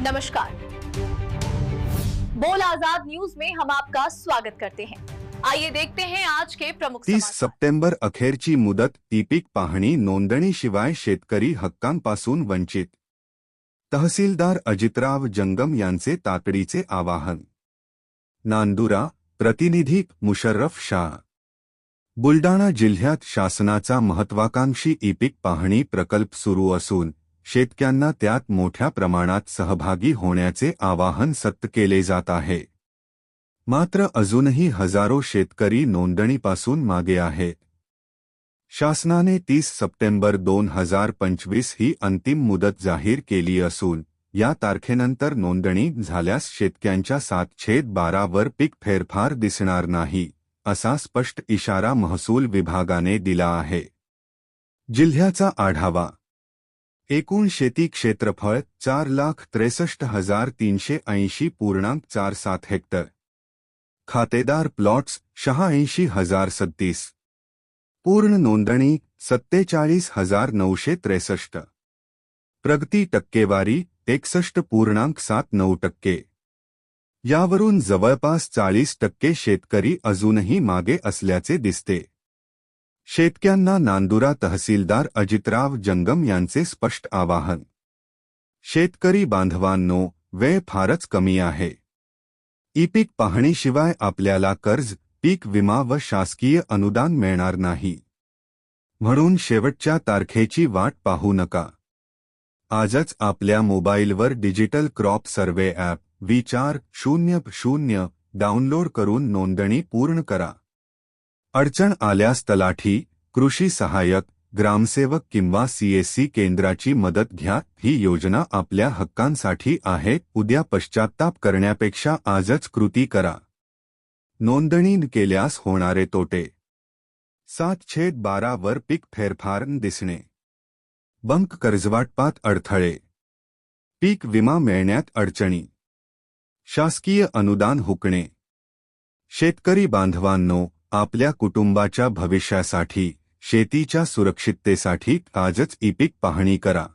नमस्कार। बोल आज़ाद न्यूज़ में हम आपका स्वागत करते हैं। आइए देखते हैं आज के प्रमुख तीस। सप्टेंबर अखेरची मुदत ई पीक पाहणी नोंदणीशिवाय शेतकरी हक्कांपासून वंचित। तहसीलदार अजितराव जंगम यांचे तातडीचे आवाहन। नांदुरा प्रतिनिधी मुशर्रफ शाह। बुलडाणा जिल्ह्यात शासनाचा महत्वाकांक्षी ई पीक पाहणी प्रकल्प सुरू असून शेतक्यांना त्यात मोठ्या प्रमाणात सहभागी होण्याचे आवाहन सत्त केले जात आहे. मात्र अजूनही हजारो शेतकरी नोंदणीपासून मागे आहेत शासनाने तीस सप्टेंबर दोन हजार पंचवीस ही अंतिम मुदत जाहीर केली असून या तारखेनंतर नोंदणी झाल्यास शेतक्यांच्या सात छेद बारावर पीक फेरफार दिसणार नाही असा स्पष्ट इशारा महसूल विभागाने दिला आहे. जिल्ह्याचा आढावा एकूण शेती क्षेत्रफळ चार लाख त्रेसष्ट हजार तीनशे ऐंशी पूर्णांक चार सात हेक्टर. खातेदार प्लॉट्स शहाऐंशी हजार सत्तीस. पूर्ण नोंदणी सत्तेचाळीस हजार नऊशे त्रेसष्ट. प्रगती टक्केवारी एकसष्ट पूर्णांक सात नऊ टक्के. यावरून जवळपास चाळीस टक्के शेतकरी अजूनही मागे असल्याचे दिसते. शेतक्यांना नांदुरा तहसीलदार अजितराव जंगम यांचे स्पष्ट आवाहन. शेतकरी बांधवांनो वेळ फारच कमी आहे. ई पीक पाहणीशिवाय आपल्याला कर्ज पीक विमा व शासकीय अनुदान मिळणार नाही. म्हणून शेवटच्या तारखेची वाट पाहू नका. आजच आपल्या मोबाईलवर डिजिटल क्रॉप सर्वे ॲप विचार शून्य शून्य डाउनलोड करून नोंदणी पूर्ण करा. अडचण आल्यास तलाठी, कृषी सहाय्यक, ग्रामसेवक किंवा सीएससी केंद्राची मदत घ्या. ही योजना आपल्या हक्कांसाठी आहे. उद्या पश्चात्ताप करण्यापेक्षा आजच कृती करा. नोंदणी केल्यास होणारे तोटे. सात छेद बारा वर पीक फेरफार दिसणे. बंक कर्जवाटपात अडथळे. पीक विमा मिळण्यात अडचणी. शासकीय अनुदान हुकणे. शेतकरी बांधवांनो आपल्या कुटुंबाच्या भविष्यासाठी शेतीच्या सुरक्षिततेसाठी आजच ई पीक पाहणी करा.